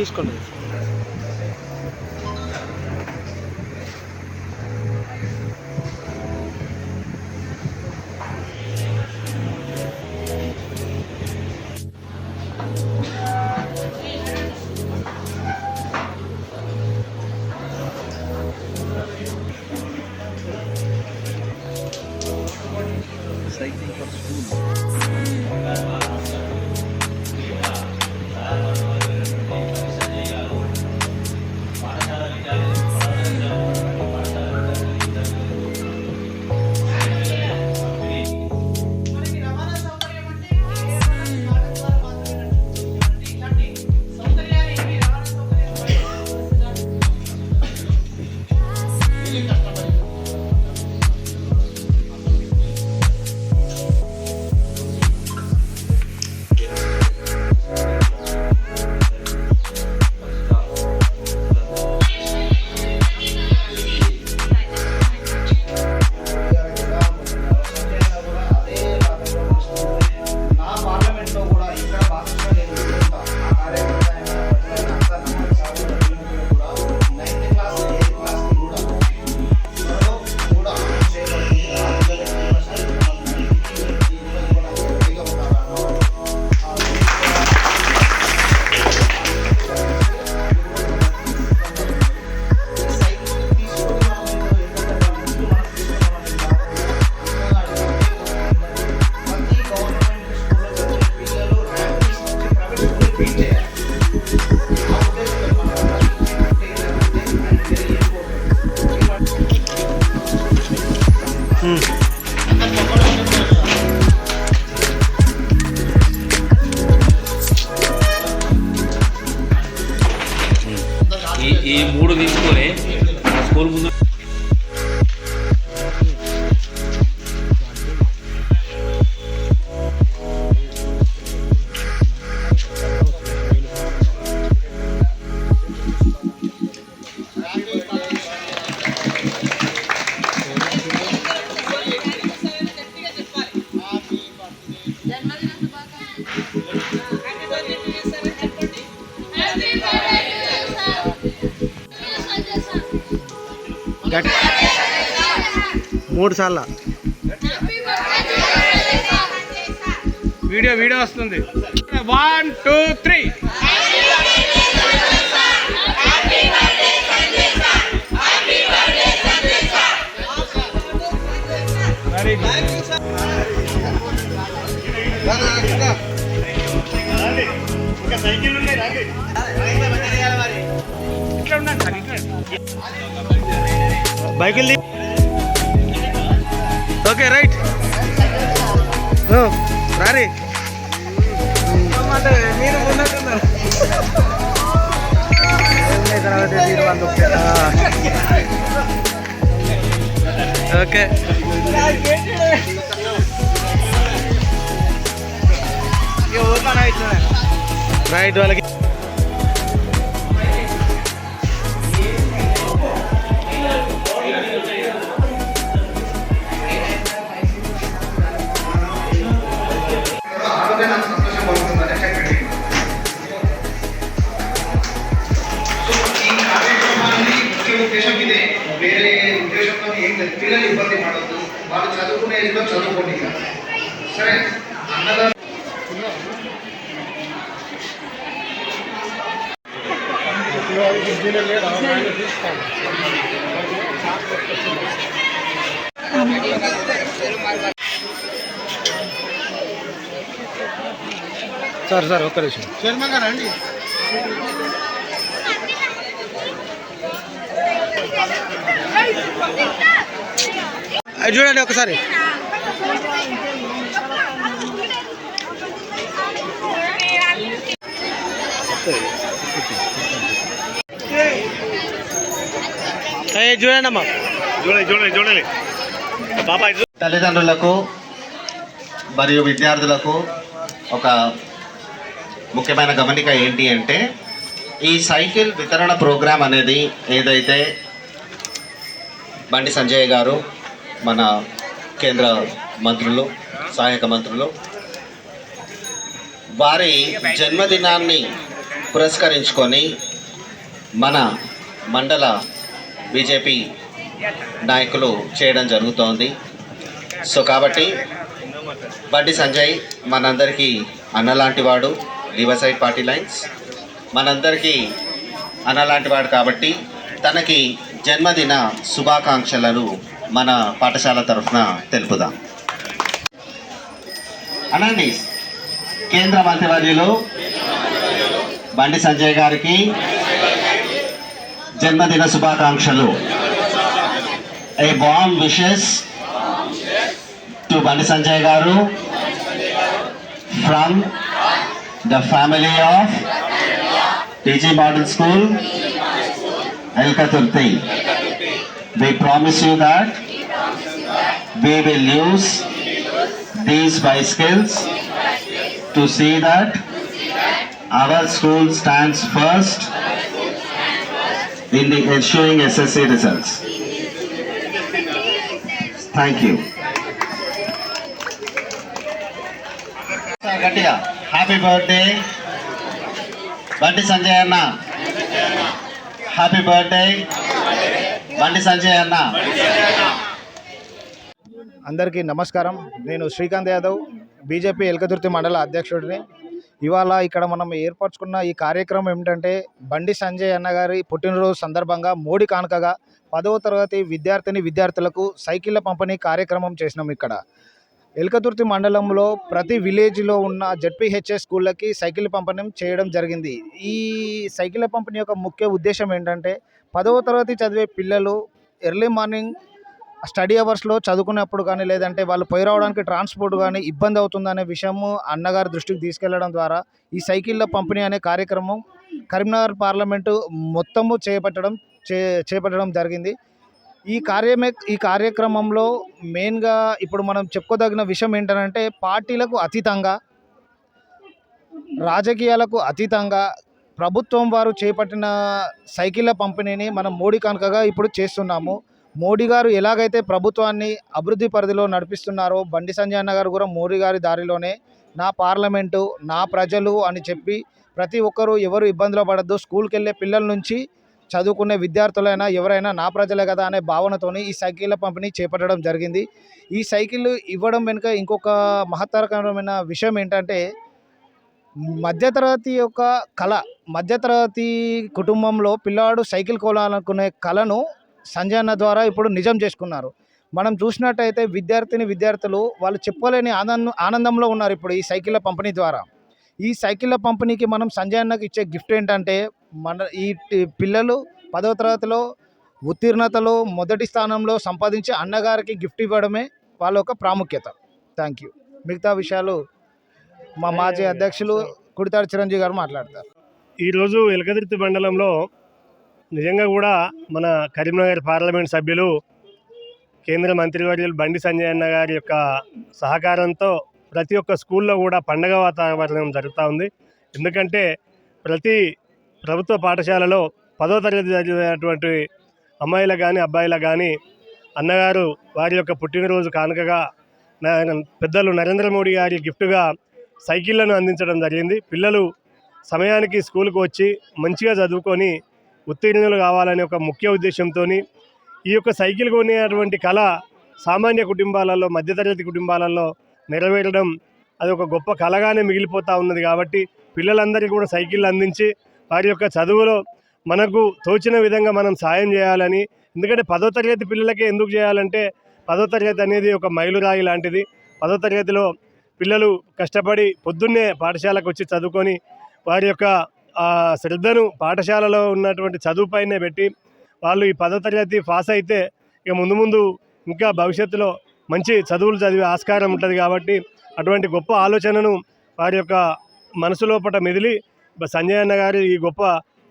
తీసుకోండి మూడు సార్లు వీడియో వీడియో వస్తుంది. One two three very good ఇట్లా ఉండండి సార్ ఇట్లా బైకులు తీ- ఓకే రైట్ రారీ. ఓకే రైట్ వాళ్ళకి వేరే ఉద్దేశంతో ఏం లేదు. పిల్లలు ఇబ్బంది పడద్దు. వాళ్ళు చదువుకునే ఏదో చదువుకోండి సరే? అన్నదాన్ని సార్ సార్ ఒక్క నిమిషం. చైర్మన్ గారు అండి? అది చూడండి ఒకసారి. చూడండి అమ్మా. చూడండి చూడండి చూడండి. బాబాయ్ తల్లిదండ్రులకు మరియు విద్యార్థులకు ఒక ముఖ్యమైన గమనిక ఏంటి అంటే ఈ సైకిల్ వితరణ ప్రోగ్రాం అనేది ఏదైతే బండి సంజయ్ గారు మన కేంద్ర మంత్రులు సహాయక మంత్రులు. వారి జన్మదినాన్ని పురస్కరించుకొని మన మండల బీజేపీ నాయకులు చేయడం జరుగుతోంది. సో కాబట్టి బండి సంజయ్ మనందరికీ అన్నలాంటి వాడు లివసైడ్ పార్టీ లైన్స్. మనందరికీ అన్నలాంటి వాడు కాబట్టి తనకి జన్మదిన శుభాకాంక్షలను మన పాఠశాల తరఫున తెలుపుదాం. అనండి కేంద్ర మంత్రివర్యులు బండి సంజయ్ గారికి జన్మదిన శుభాకాంక్షలు. ఏ balm wishes to Bandi Sanjay గారు from the family of TG model school Elkathurthi We promise you that we will use these bicycles to see that our school stands first in the ensuing SSC results. Thank you. గట్టిగా happy birthday Bandi Sanjay అన్న happy birthday Bandi Sanjay అన్న. అందరికీ నమస్కారం. నేను Srikanth Yadav BJP ఎలకదుర్తి మండల అధ్యక్షుడిని. ఇవాళ ఇక్కడ మనం ఏర్పరచుకున్న ఈ కార్యక్రమం ఏమిటంటే బండి సంజయ్ అన్న గారి పుట్టినరోజు సందర్భంగా మోడీ కానుకగా పదవ తరగతి విద్యార్థిని విద్యార్థులకు సైకిళ్ళ పంపిణీ కార్యక్రమం చేసినాం ఇక్కడ. ఎలకతుర్తి మండలంలో ప్రతి విలేజ్లో ఉన్న జడ్పీహెచ్ఎస్ స్కూళ్ళకి సైకిల్ పంపిణీ చేయడం జరిగింది. ఈ సైకిళ్ళ పంపిణీ యొక్క ముఖ్య ఉద్దేశం ఏంటంటే పదవ తరగతి చదివే పిల్లలు ఎర్లీ మార్నింగ్ స్టడీ అవర్స్లో చదువుకున్నప్పుడు కానీ లేదంటే వాళ్ళు పోయి రావడానికి ట్రాన్స్పోర్ట్ కానీ ఇబ్బంది అవుతుందనే విషయము అన్నగారి దృష్టికి తీసుకెళ్ళడం ద్వారా ఈ సైకిళ్ళ పంపిణీ అనే కార్యక్రమం కరీంనగర్ పార్లమెంటు మొత్తము చేపట్టడం చే చేపట్టడం జరిగింది. ఈ కార్యమే ఈ కార్యక్రమంలో మెయిన్గా ఇప్పుడు మనం చెప్పుకోదగిన విషయం ఏంటంటే పార్టీలకు అతీతంగా రాజకీయాలకు అతీతంగా ప్రభుత్వం వారు చేపట్టిన సైకిళ్ళ పంపిణీని మనం మోడీ కనుకగా ఇప్పుడు చేస్తున్నాము. మోడీ గారు ఎలాగైతే ప్రభుత్వాన్ని అభివృద్ధి పరిధిలో నడిపిస్తున్నారో బండి సంజయ్ అన్న గారు కూడా మోడీ గారి దారిలోనే నా పార్లమెంటు నా ప్రజలు అని చెప్పి ప్రతి ఒక్కరూ ఎవరు ఇబ్బందులు పడద్దు. స్కూల్కి వెళ్ళే పిల్లల నుంచి చదువుకునే విద్యార్థులైనా ఎవరైనా నా ప్రజలే కదా అనే భావనతోని ఈ సైకిళ్ళ పంపిణీ చేపట్టడం జరిగింది. ఈ సైకిల్ ఇవ్వడం వెనుక ఇంకొక మహత్తరకరమైన విషయం ఏంటంటే మధ్యతరగతి యొక్క కళ మధ్యతరగతి కుటుంబంలో పిల్లవాడు సైకిల్ కొనాలనుకునే కళను సంజయన ద్వారా ఇప్పుడు నిజం చేసుకున్నారు. మనం చూసినట్టయితే విద్యార్థిని విద్యార్థులు వాళ్ళు చెప్పలేని ఆనందం ఆనందంలో ఉన్నారు ఇప్పుడు ఈ సైకిళ్ళ పంపిణీ ద్వారా. ఈ సైకిళ్ళ పంపిణీకి మనం సంజయ్ అన్నకి ఇచ్చే గిఫ్ట్ ఏంటంటే మన ఈ పిల్లలు పదవ తరగతిలో ఉత్తీర్ణతలో మొదటి స్థానంలో సంపాదించి అన్నగారికి గిఫ్ట్ ఇవ్వడమే వాళ్ళ యొక్క ప్రాముఖ్యత. Thank you. మిగతా విషయాలు మా మాజీ అధ్యక్షులు కుడితాడు చిరంజీవి గారు మాట్లాడతారు. ఈరోజు ఎలకదుర్తి మండలంలో నిజంగా కూడా మన కరీంనగర్ పార్లమెంట్ సభ్యులు కేంద్ర మంత్రివర్యులు బండి సంజయ్ అన్న గారి యొక్క సహకారంతో ప్రతి ఒక్క స్కూల్లో కూడా పండగ వాతావరణం జరుగుతూ ఉంది. ఎందుకంటే ప్రతి ప్రభుత్వ పాఠశాలలో పదో తరగతి చదివినటువంటి అమ్మాయిల కానీ అబ్బాయిల కానీ అన్నగారు వారి యొక్క పుట్టినరోజు కానుకగా పెద్దలు నరేంద్ర మోడీ గారి గిఫ్ట్గా సైకిళ్ళను అందించడం జరిగింది. పిల్లలు సమయానికి స్కూల్కి వచ్చి మంచిగా చదువుకొని ఉత్తీర్ణులు కావాలనే ఒక ముఖ్య ఉద్దేశంతో ఈ యొక్క సైకిల్ కొనేటువంటి కళ సామాన్య కుటుంబాలలో మధ్యతరగతి కుటుంబాలలో నెరవేరడం అది ఒక గొప్ప కళగానే మిగిలిపోతూ ఉన్నది కాబట్టి పిల్లలందరికీ కూడా సైకిళ్ళు అందించి వారి యొక్క చదువులో మనకు తోచిన విధంగా మనం సాయం చేయాలని. ఎందుకంటే పదో తరగతి పిల్లలకే ఎందుకు చేయాలంటే పదో తరగతి అనేది ఒక మైలురాయి లాంటిది. పదో తరగతిలో పిల్లలు కష్టపడి పొద్దున్నే పాఠశాలకు వచ్చి చదువుకొని వారి యొక్క శ్రద్ధను పాఠశాలలో ఉన్నటువంటి చదువుపైనే పెట్టి వాళ్ళు ఈ పదో తరగతి పాస్ అయితే ఇక ముందు ముందు ఇంకా భవిష్యత్తులో మంచి చదువులు చదివే ఆస్కారం ఉంటుంది కాబట్టి అటువంటి గొప్ప ఆలోచనను వారి యొక్క మనసు లోపల మెదిలి సంజయ్ అన్న గారు ఈ గొప్ప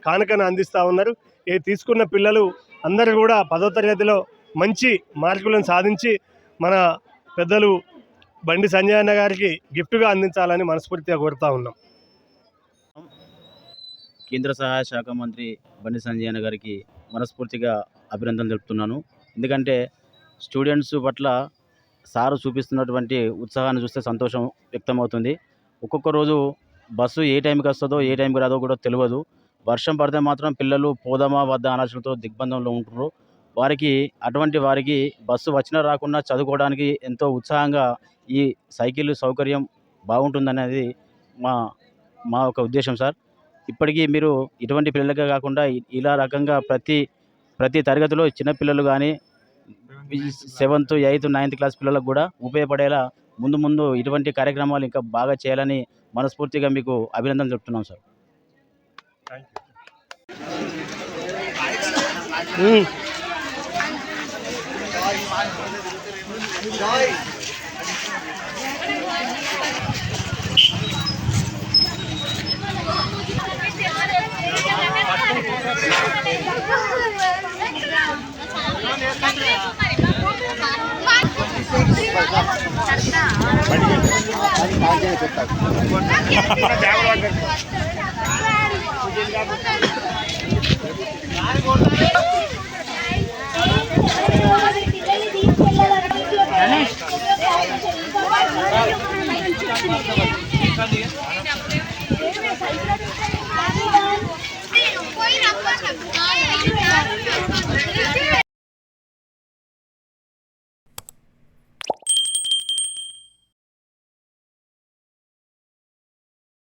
కానుకను అందిస్తూ ఉన్నారు. ఈ తీసుకున్న పిల్లలు అందరూ కూడా పదో తరగతిలో మంచి మార్కులను సాధించి మన పెద్దలు బండి సంజయ్ అన్న గారికి గిఫ్ట్గా అందించాలని మనస్ఫూర్తిగా కోరుతా ఉన్నాం. కేంద్ర సహాయ శాఖ మంత్రి బండి సంజయ్ అన్న గారికి మనస్ఫూర్తిగా అభినందనలు తెలుపుతున్నాను. ఎందుకంటే స్టూడెంట్స్ పట్ల సారు చూపిస్తున్నటువంటి ఉత్సాహాన్ని చూస్తే సంతోషం వ్యక్తమవుతుంది. ఒక్కొక్క రోజు బస్సు ఏ టైంకి వస్తుందో ఏ టైంకి రాదో కూడా తెలియదు వర్షం పడితే మాత్రం పిల్లలు పోదామా వద్దా ఆలోచనతో దిగ్బంధంలో ఉంటున్నారు వారికి అటువంటి వారికి బస్సు వచ్చినా రాకుండా చదువుకోవడానికి ఎంతో ఉత్సాహంగా ఈ సైకిల్ సౌకర్యం బాగుంటుందనేది మా మా ఒక ఉద్దేశం సార్. ఇప్పటికీ మీరు ఇటువంటి పిల్లలకే కాకుండా ఇలా రకంగా ప్రతి ప్రతి తరగతిలో చిన్నపిల్లలు కానీ సెవెంత్ ఎయిత్ నైన్త్ క్లాస్ పిల్లలకు కూడా ఉపయోగపడేలా ముందు ముందు ఇటువంటి కార్యక్రమాలు ఇంకా బాగా చేయాలని మనస్ఫూర్తిగా మీకు అభినందనలు చెప్తున్నాం సార్ Thank you. రమ్మన్నా